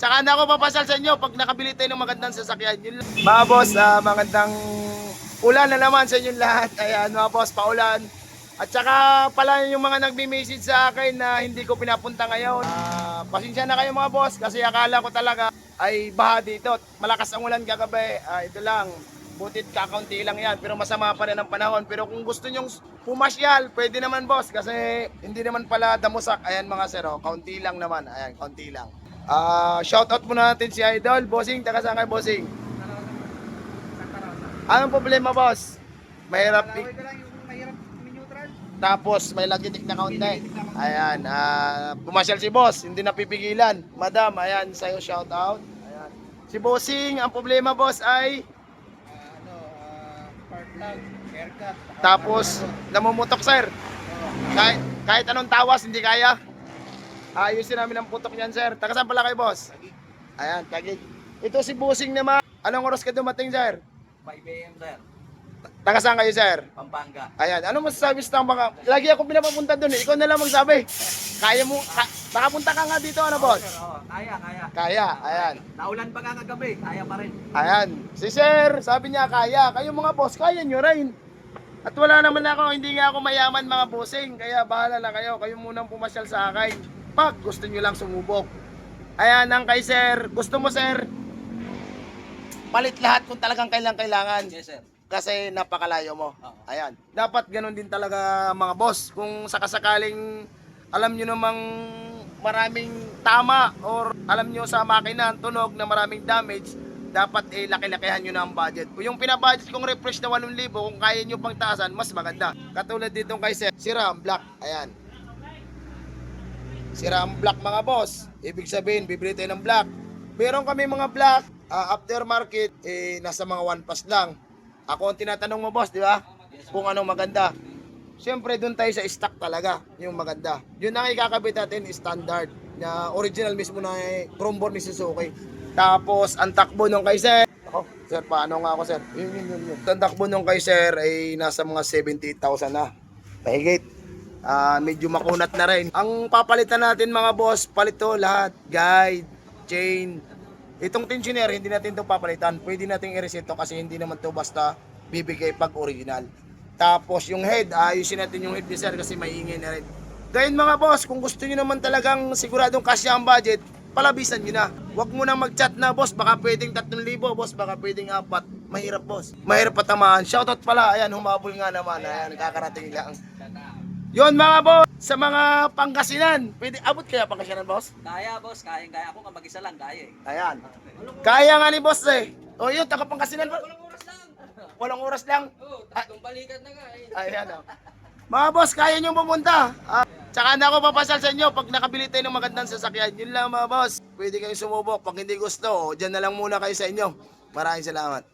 Tsaka na ako papasal sa inyo pag nakabili tayo ng magandang sasakyan. Yun lang. Mga boss, ah, magandang ulan na naman sa inyong lahat. Ayan mga boss, paulan. At saka pala yung mga nagme-message sa akin na hindi ko pinapunta ngayon. Ah, pasensya na kayo mga boss kasi akala ko talaga ay baha dito. Malakas ang ulan kagabi. Ah, ito lang. Butit kakaunti lang yan. Pero masama pa rin ang panahon. Pero kung gusto nyong pumasyal, pwede naman boss. Kasi hindi naman pala damusak. Ayan mga sir, oh, kaunti lang naman. Ayan, kaunti lang. Ah, shoutout muna natin si Idol. Bossing, taga saan kayo, Bossing? Anong problema, boss? Mahirap i- Ito lang yung mahirap neutral. tapos may lagitik na kaunti. Ayan, ah, pumasyal si boss, hindi napipigilan. Madam, ayan, sa'yo shout out. Ayan. Si Bossing, ang problema boss ay ano, ah, part lang, haircut. tapos namumutok sir. Kahit, kahit anong tawas, hindi kaya. Ayusin namin ang putok niyan sir. Taga saan pala kayo boss? Ayan, tagig. Ito si Bossing naman. Anong oras ka dumating sir? 5 a.m. sir, Taga saan kayo sir? Pampanga. Ayan, ano masasabi sa mga... Lagi ako pinapapunta doon eh. Ikaw na lang magsabi. Kaya mo... Ka, nakapunta ka nga dito, ano boss? Sir, oh, kaya, kaya. Kaya, ayan. Naulan pa nga kagabi, kaya pa rin. Ayan. Si Sir, sabi niya kaya. Kayo mga boss, kaya nyo rin. At wala naman ako, hindi nga ako mayaman mga bossing. Kaya bahala na kayo. Kayo munang pumasyal sa akin. Pag gusto nyo lang sumubok. Ayan ang kay Sir. Gusto mo Sir? Palit lahat kung talagang kailang kailangan. Yes, sir. Kasi napakalayo mo. Oo. Ayan. Dapat ganun din talaga mga boss. Kung sakasakaling alam nyo namang maraming tama or alam nyo sa makina ang tunog na maraming damage, dapat eh laki-lakihan nyo na ang budget. Kung yung pinabudget kong refresh na 8,000, kung kaya nyo pang taasan, mas maganda. Katulad dito kay Sir, sira ang black. Ayan. Sira ang black mga boss. Ibig sabihin, bibili tayo ng black. Meron kami mga black, ah, aftermarket, eh, nasa mga one pass lang. Ako ang tinatanong mo boss, di ba? Kung anong maganda. Siyempre, doon tayo sa stock talaga, yung maganda. Yun ang ikakabit natin, standard. Na original mismo na eh, chrome board ni Suzuki. Tapos, ang takbo nung kay Sir. Ako, Sir, paano nga ako, Sir? Yun, yun, yun, yun. Ang takbo nung kay Sir ay nasa mga 78,000 na. Pahigit. Ah, medyo makunat na rin. Ang papalitan natin mga boss, palito lahat. Guide, chain. Itong tensioner, hindi natin ito papalitan. Pwede nating i-reset kasi hindi naman to basta bibigay pag original. Tapos yung head, ayusin natin yung head ni sir kasi maingay na rin. Gayun mga boss, kung gusto niyo naman talagang siguradong kasya ang budget, palabisan niyo na. Huwag mo na mag-chat na, boss, baka pwedeng 3,000, boss, baka pwedeng 4. Mahirap, boss. Mahirap patamaan. Shoutout pala, ayan, humabol nga naman. Ayan, nakakarating lang. Yon mga boss, sa mga Pangasinan. Pwede, abot kaya Pangasinan, boss? Kaya, boss, kaya, kaya. Ako nga mag-isa lang, kaya eh. Ayan. Kaya nga ni boss eh. O yun, taga Pangasinan. Walang oras lang. Walang oras lang. Oo, tatlong balikat na nga eh. Ayan o. Mga boss, kaya nyo pumunta. Ah, tsaka na ako papasal sa inyo pag nakabili tayo ng magandang sasakyan. Yun lang mga boss. Pwede kayong sumubok. Pag hindi gusto, o, dyan na lang muna kayo sa inyo. Maraming salamat.